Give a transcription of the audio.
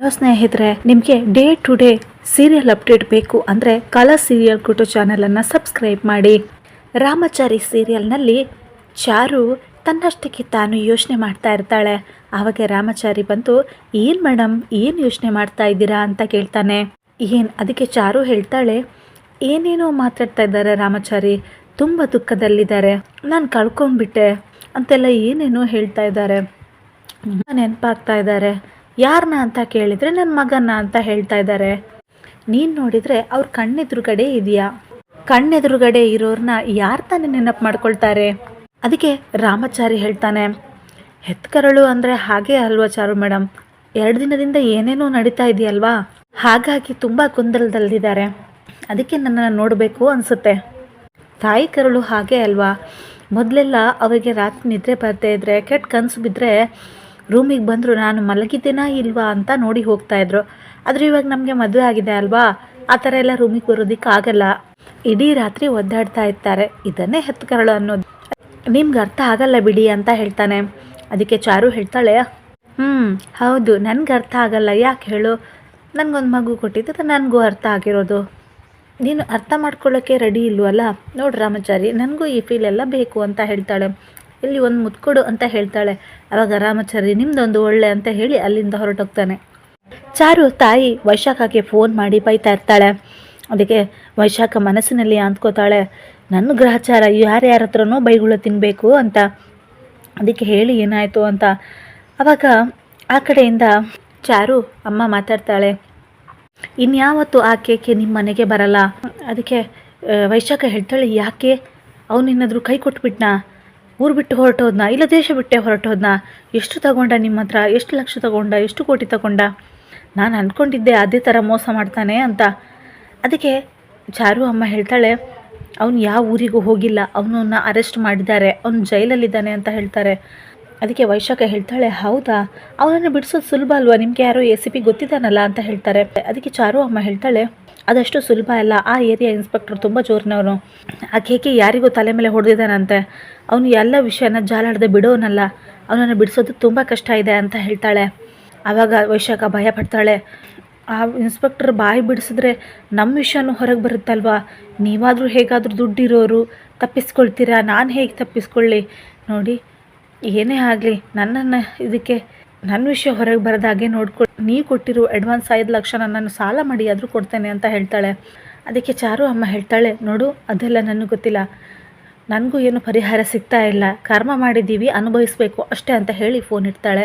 Hello ಸ್ನೇಹಿತರೆ, ನಿಮಗೆ day to day serial update ಬೇಕು ಅಂದರೆ ಕಲಾ ಸೀರಿಯಲ್ ಕುಟು ಚಾನಲನ್ನು ಸಬ್ಸ್ಕ್ರೈಬ್ ಮಾಡಿ. ರಾಮಚಾರಿ ಸೀರಿಯಲ್ನಲ್ಲಿ ಚಾರು ತನ್ನಷ್ಟಕ್ಕೆ ತಾನು ಯೋಚನೆ ಮಾಡ್ತಾ ಇರ್ತಾಳೆ. ಆವಾಗ ರಾಮಚಾರಿ ಬಂತು ಏನು ಮೇಡಮ್ ಏನು ಯೋಚನೆ ಮಾಡ್ತಾ ಇದ್ದೀರಾ? ಅಂತ ಕೇಳ್ತಾನೆ. ಏನು, ಅದಕ್ಕೆ ಚಾರು ಹೇಳ್ತಾಳೆ, ಏನೇನೋ ಮಾತಾಡ್ತಾ ಇದ್ದಾರೆ ರಾಮಚಾರಿ, ತುಂಬ ದುಃಖದಲ್ಲಿದ್ದಾರೆ. ನಾನು ಕಳ್ಕೊಂಡ್ಬಿಟ್ಟೆ. ಅಂತೆಲ್ಲ ಏನೇನೋ ಹೇಳ್ತಾ ಇದ್ದಾರೆ. ನೆನಪಾಗ್ತಾ ಇದ್ದಾರೆ. ಯಾರನ್ನ ಅಂತ ಕೇಳಿದರೆ ನನ್ನ ಮಗನ ಅಂತ ಹೇಳ್ತಾ ಇದ್ದಾರೆ ನೀನು ನೋಡಿದರೆ ಅವ್ರ ಕಣ್ಣೆದುರುಗಡೆ ಇದೆಯಾ? ಕಣ್ಣೆದುರುಗಡೆ ಇರೋರನ್ನ ಯಾರು ತಾನೇ ನೆನಪು ಮಾಡ್ಕೊಳ್ತಾರೆ? ಅದಕ್ಕೆ ರಾಮಾಚಾರಿ ಹೇಳ್ತಾನೆ, ಹೆತ್ಕರಳು ಅಂದರೆ ಹಾಗೆ ಅಲ್ವಾ ಚಾರು ಮೇಡಮ್ ಎರಡು ದಿನದಿಂದ ಏನೇನೋ ನಡೀತಾ ಇದೆಯಲ್ವಾ? ಹಾಗಾಗಿ ತುಂಬ ಗೊಂದಲದಲ್ಲಿದ್ದಾರೆ. ಅದಕ್ಕೆ ನನ್ನನ್ನು ನೋಡಬೇಕು ಅನಿಸುತ್ತೆ. ತಾಯಿ ಕರಳು ಹಾಗೆ ಅಲ್ವಾ? ಮೊದಲೆಲ್ಲ ಅವರಿಗೆ ರಾತ್ರಿ ನಿದ್ರೆ ಬರ್ತಾ ಇದ್ರೆ ಕೆಟ್ಟ ಕನಸು ಬಿದ್ದರೆ ರೂಮಿಗೆ ಬಂದರು, ನಾನು ಮಲಗಿದ್ದೇನಾ ಇಲ್ವಾ? ಅಂತ ನೋಡಿ ಹೋಗ್ತಾ ಇದ್ರು. ಆದರೆ ಇವಾಗ ನಮಗೆ ಮದುವೆ ಆಗಿದೆ ಅಲ್ವಾ? ಆ ಥರ ಎಲ್ಲ ರೂಮಿಗೆ ಬರೋದಕ್ಕೆ ಆಗಲ್ಲ. ಇಡೀ ರಾತ್ರಿ ಒದ್ದಾಡ್ತಾ ಇರ್ತಾರೆ. ಇದನ್ನೇ ಹೆತ್ತುಕರಳು ಅನ್ನೋದು. ನಿಮ್ಗೆ ಅರ್ಥ ಆಗಲ್ಲ ಬಿಡಿ ಅಂತ ಹೇಳ್ತಾನೆ. ಅದಕ್ಕೆ ಚಾರು ಹೇಳ್ತಾಳೆ ಹ್ಞೂ ಹೌದು, ನನಗೆ ಅರ್ಥ ಆಗಲ್ಲ. ಯಾಕೆ ಹೇಳು? ನನಗೊಂದು ಮಗು ಕೊಟ್ಟಿದ್ದರೆ ನನಗೂ ಅರ್ಥ ಆಗಿರೋದು. ನೀನು ಅರ್ಥ ಮಾಡ್ಕೊಳ್ಳೋಕ್ಕೆ ರೆಡಿ ಇಲ್ವಲ್ಲ? ನೋಡಿ ರಾಮಚಾರಿ, ನನಗೂ ಈ ಫೀಲ್ ಎಲ್ಲ ಬೇಕು ಅಂತ ಹೇಳ್ತಾಳೆ. ಇಲ್ಲಿ ಒಂದು ಮುತ್ಕೊಡು ಅಂತ ಹೇಳ್ತಾಳೆ. ಅವಾಗ ರಾಮಚಾರಿ ನಿಮ್ದೊಂದು ಒಳ್ಳೆ ಅಂತ ಹೇಳಿ ಅಲ್ಲಿಂದ ಹೊರಟೋಗ್ತಾನೆ. ಚಾರು ತಾಯಿ ವೈಶಾಖಕ್ಕೆ ಫೋನ್ ಮಾಡಿ ಬೈತಾ ಇರ್ತಾಳೆ. ಅದಕ್ಕೆ ವೈಶಾಖ ಮನಸ್ಸಿನಲ್ಲಿ ಅಂದ್ಕೋತಾಳೆ, ನನ್ನ ಗ್ರಹಚಾರ ಯಾರ್ಯಾರ ಹತ್ರನೋ ಬೈಗುಳ ತಿನ್ನಬೇಕು ಅಂತ. ಅದಕ್ಕೆ ಹೇಳಿ ಏನಾಯಿತು ಅಂತ. ಅವಾಗ ಆ ಕಡೆಯಿಂದ ಚಾರು ಅಮ್ಮ ಮಾತಾಡ್ತಾಳೆ, ಇನ್ಯಾವತ್ತು ಆ ಕೇಕೆ ನಿಮ್ಮ ಮನೆಗೆ ಬರಲ್ಲ. ಅದಕ್ಕೆ ವೈಶಾಖ ಹೇಳ್ತಾಳೆ, ಯಾಕೆ? ಅವನೇನಾದರೂ ಕೈ ಕೊಟ್ಬಿಟ್ನಾ? ಊರು ಬಿಟ್ಟು ಹೊರಟೋದ್ನ, ಇಲ್ಲ ದೇಶ ಬಿಟ್ಟೆ ಹೊರಟೋದ್ನ, ಎಷ್ಟು ತಗೊಂಡ ನಿಮ್ಮ ಹತ್ರ, ಎಷ್ಟು ಲಕ್ಷ ತಗೊಂಡ, ಎಷ್ಟು ಕೋಟಿ ತಗೊಂಡ? ನಾನು ಅಂದ್ಕೊಂಡಿದ್ದೆ ಅದೇ ಥರ ಮೋಸ ಮಾಡ್ತಾನೆ ಅಂತ. ಅದಕ್ಕೆ ಚಾರು ಅಮ್ಮ ಹೇಳ್ತಾಳೆ, ಅವನು ಯಾವ ಊರಿಗೂ ಹೋಗಿಲ್ಲ, ಅವನನ್ನ ಅರೆಸ್ಟ್ ಮಾಡಿದ್ದಾರೆ, ಅವನು ಜೈಲಲ್ಲಿದ್ದಾನೆ ಅಂತ ಹೇಳ್ತಾರೆ. ಅದಕ್ಕೆ ವೈಶಾಖ ಹೇಳ್ತಾಳೆ, ಹೌದಾ? ಅವನನ್ನು ಬಿಡಿಸೋದು ಸುಲಭ ಅಲ್ವಾ? ನಿಮಗೆ ಯಾರೋ ಎ ಸಿ ಪಿ ಗೊತ್ತಿದ್ದಾನಲ್ಲ ಅಂತ ಹೇಳ್ತಾರೆ. ಅದಕ್ಕೆ ಚಾರು ಅಮ್ಮ ಹೇಳ್ತಾಳೆ, ಅದಷ್ಟು ಸುಲಭ ಅಲ್ಲ. ಆ ಏರಿಯಾ ಇನ್ಸ್ಪೆಕ್ಟರ್ ತುಂಬ ಜೋರಿನವನು. ಆ ಕೇಕೆ ಯಾರಿಗೂ ತಲೆ ಮೇಲೆ ಹೊಡೆದಿದ್ದಾನಂತೆ. ಅವನು ಎಲ್ಲ ವಿಷಯನ ಜಾಲಾಡದೆ ಬಿಡೋನಲ್ಲ. ಅವನನ್ನು ಬಿಡಿಸೋದು ತುಂಬ ಕಷ್ಟ ಇದೆ ಅಂತ ಹೇಳ್ತಾಳೆ. ಆವಾಗ ವೈಶಾಖ ಭಯ ಪಡ್ತಾಳೆ, ಆ ಇನ್ಸ್ಪೆಕ್ಟರ್ ಬಾಯಿ ಬಿಡಿಸಿದ್ರೆ ನಮ್ಮ ವಿಷಯನೂ ಹೊರಗೆ ಬರುತ್ತಲ್ವಾ? ನೀವಾದರೂ ಹೇಗಾದರೂ ದುಡ್ಡಿರೋರು ತಪ್ಪಿಸ್ಕೊಳ್ತೀರಾ? ನಾನು ಹೇಗೆ ತಪ್ಪಿಸ್ಕೊಳ್ಳಿ? ನೋಡಿ ಏನೇ ಆಗಲಿ, ನನ್ನನ್ನು ಇದಕ್ಕೆ ನನ್ನ ವಿಷಯ ಹೊರಗೆ ಬರೋದಾಗೆ ನೋಡ್ಕೊ, ನೀ ಕೊಟ್ಟಿರೋ ಅಡ್ವಾನ್ಸ್ ಐದು ಲಕ್ಷ ನನ್ನನ್ನು ಸಾಲ ಮಾಡಿ ಆದರೂ ಕೊಡ್ತೇನೆ ಅಂತ ಹೇಳ್ತಾಳೆ. ಅದಕ್ಕೆ ಚಾರು ಅಮ್ಮ ಹೇಳ್ತಾಳೆ, ನೋಡು, ಅದೆಲ್ಲ ನನಗೆ ಗೊತ್ತಿಲ್ಲ. ನನಗೂ ಏನು ಪರಿಹಾರ ಸಿಗ್ತಾ ಇಲ್ಲ. ಕರ್ಮ ಮಾಡಿದ್ದೀವಿ, ಅನುಭವಿಸ್ಬೇಕು, ಅಷ್ಟೇ ಅಂತ ಹೇಳಿ ಫೋನ್ ಇಡ್ತಾಳೆ.